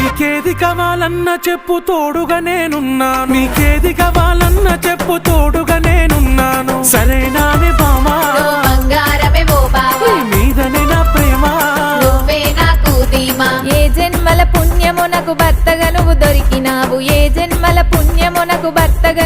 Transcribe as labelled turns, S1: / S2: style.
S1: నీకేది కావాలన్నా చెప్పు తోడుగా నేనున్నాను. నీకేది కావాలన్నా చెప్పు తోడుగా నేనున్నాను. సరేనానే బామా మీదనే నా ప్రేమ.
S2: ఏ జన్మల భర్తగా నువ్వు దొరికినావు. ఏ జన్మల పుణ్యమునకు భర్తగా